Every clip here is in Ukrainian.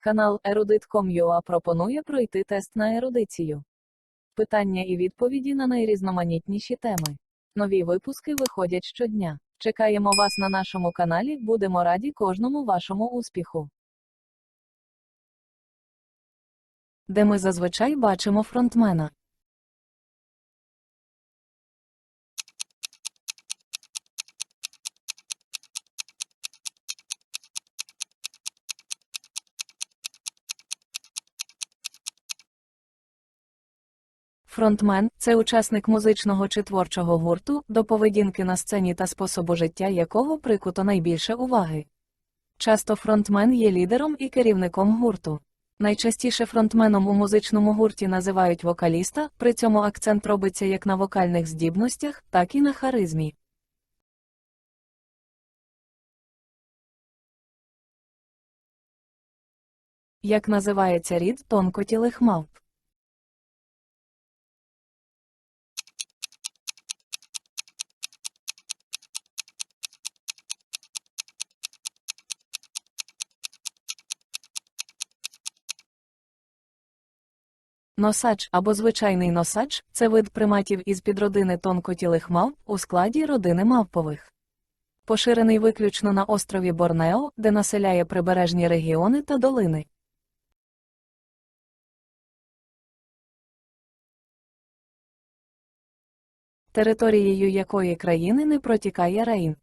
Канал Erudit.com.ua пропонує пройти тест на ерудицію. Питання і відповіді на найрізноманітніші теми. Нові випуски виходять щодня. Чекаємо вас на нашому каналі, будемо раді кожному вашому успіху. Де ми зазвичай бачимо фронтмена. Фронтмен це учасник музичного чи творчого гурту, до поведінки на сцені та способу життя якого прикуто найбільше уваги. Часто фронтмен є лідером і керівником гурту. Найчастіше фронтменом у музичному гурті називають вокаліста, при цьому акцент робиться як на вокальних здібностях, так і на харизмі. Як називається рід тонкотілих мавп? Носач або звичайний носач це вид приматів із підродини тонкотілих мавп у складі родини мавпових. Поширений виключно на острові Борнео, де населяє прибережні регіони та долини. Територією якої країни не протікає Рейн.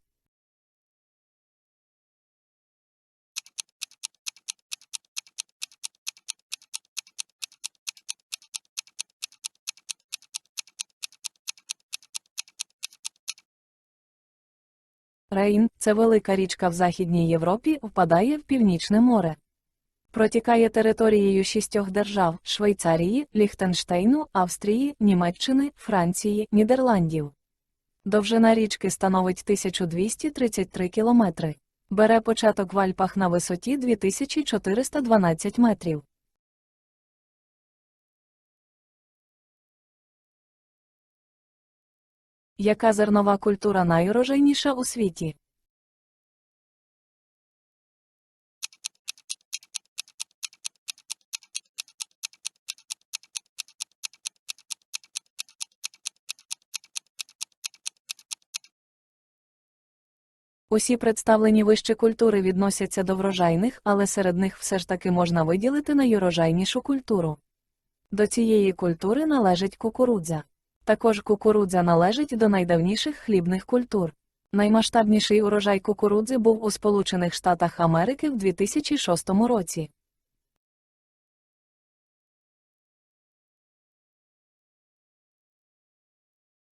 Рейн це велика річка в Західній Європі, впадає в Північне море. Протікає територією шістьох держав Швейцарії, Ліхтенштейну, Австрії, Німеччини, Франції, Нідерландів. Довжина річки становить 1233 кілометри. Бере початок в Альпах на висоті 2412 метрів. Яка зернова культура найурожайніша у світі? Усі представлені вище культури відносяться до врожайних, але серед них все ж таки можна виділити найурожайнішу культуру. До цієї культури належить кукурудза. Також кукурудза належить до найдавніших хлібних культур. Наймасштабніший урожай кукурудзи був у Сполучених Штатах Америки в 2006 році.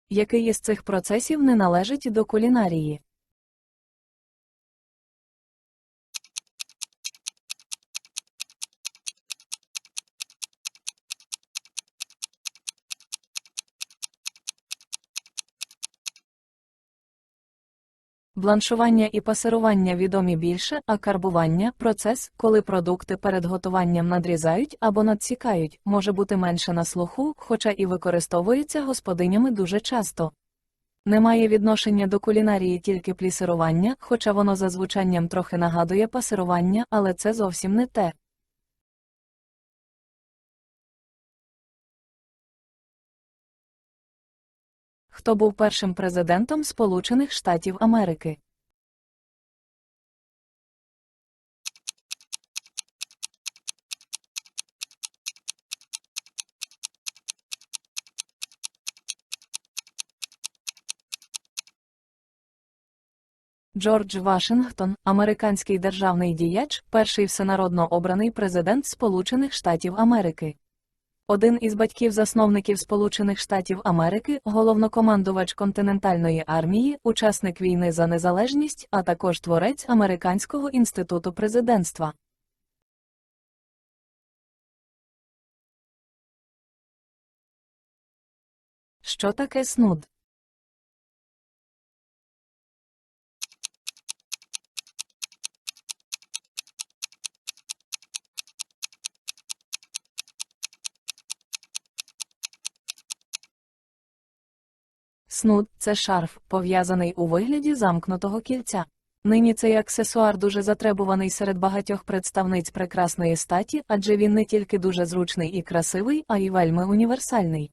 Який із цих процесів не належить до кулінарії? Бланшування і пасирування відомі більше, а карбування процес, коли продукти перед готуванням надрізають або надсікають, може бути менше на слуху, хоча і використовується господинями дуже часто. Немає відношення до кулінарії тільки плісирування, хоча воно за звучанням трохи нагадує пасирування, але це зовсім не те. Хто був першим президентом Сполучених Штатів Америки? Джордж Вашингтон, американський державний діяч, перший всенародно обраний президент Сполучених Штатів Америки. Один із батьків-засновників Сполучених Штатів Америки, головнокомандувач континентальної армії, учасник війни за незалежність, а також творець Американського інституту президентства. Що таке снуд? Снуд це шарф, пов'язаний у вигляді замкнутого кільця. Нині цей аксесуар дуже затребуваний серед багатьох представниць прекрасної статі, адже він не тільки дуже зручний і красивий, а й вельми універсальний.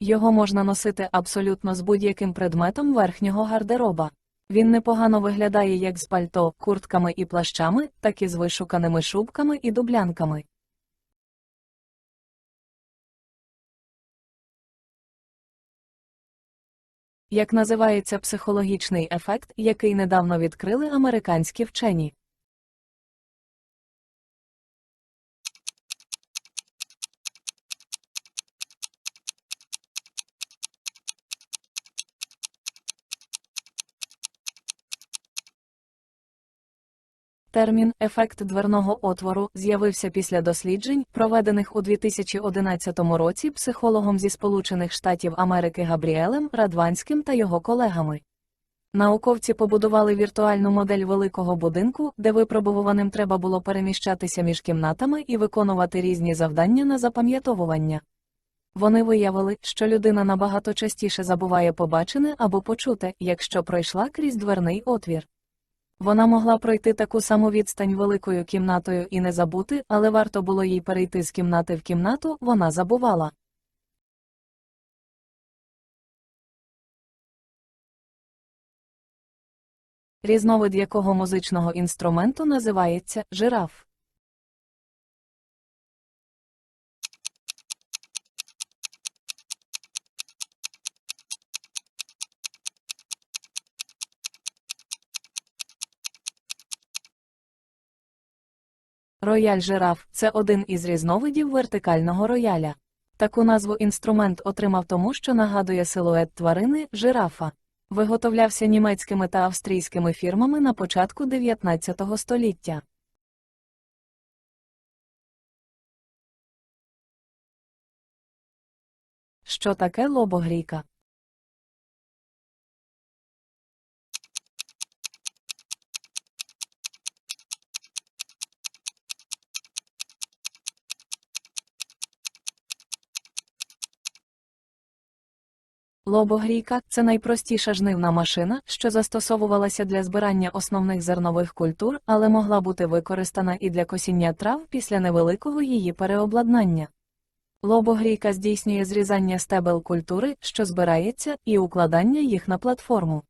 Його можна носити абсолютно з будь-яким предметом верхнього гардероба. Він непогано виглядає як з пальто, куртками і плащами, так і з вишуканими шубками і дублянками. Як називається психологічний ефект, який недавно відкрили американські вчені? Термін ефект дверного отвору з'явився після досліджень, проведених у 2011 році психологом зі Сполучених Штатів Америки Габріелем Радванським та його колегами. Науковці побудували віртуальну модель великого будинку, де випробуваним треба було переміщатися між кімнатами і виконувати різні завдання на запам'ятовування. Вони виявили, що людина набагато частіше забуває побачене або почуте, якщо пройшла крізь дверний отвір. Вона могла пройти таку саму відстань великою кімнатою і не забути, але варто було їй перейти з кімнати в кімнату, вона забувала. Різновид якого музичного інструменту називається жираф. Рояль жираф це один із різновидів вертикального рояля. Таку назву інструмент отримав тому, що нагадує силует тварини жирафа. Виготовлявся німецькими та австрійськими фірмами на початку 19 століття. Що таке лобогрійка? Лобогрійка це найпростіша жнивна машина, що застосовувалася для збирання основних зернових культур, але могла бути використана і для косіння трав після невеликого її переобладнання. Лобогрійка здійснює зрізання стебел культури, що збирається, і укладання їх на платформу.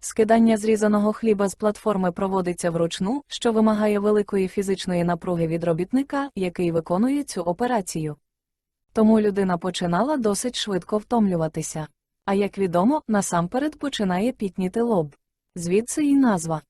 Скидання зрізаного хліба з платформи проводиться вручну, що вимагає великої фізичної напруги від робітника, який виконує цю операцію. Тому людина починала досить швидко втомлюватися. А як відомо, насамперед починає пітніти лоб. Звідси і назва.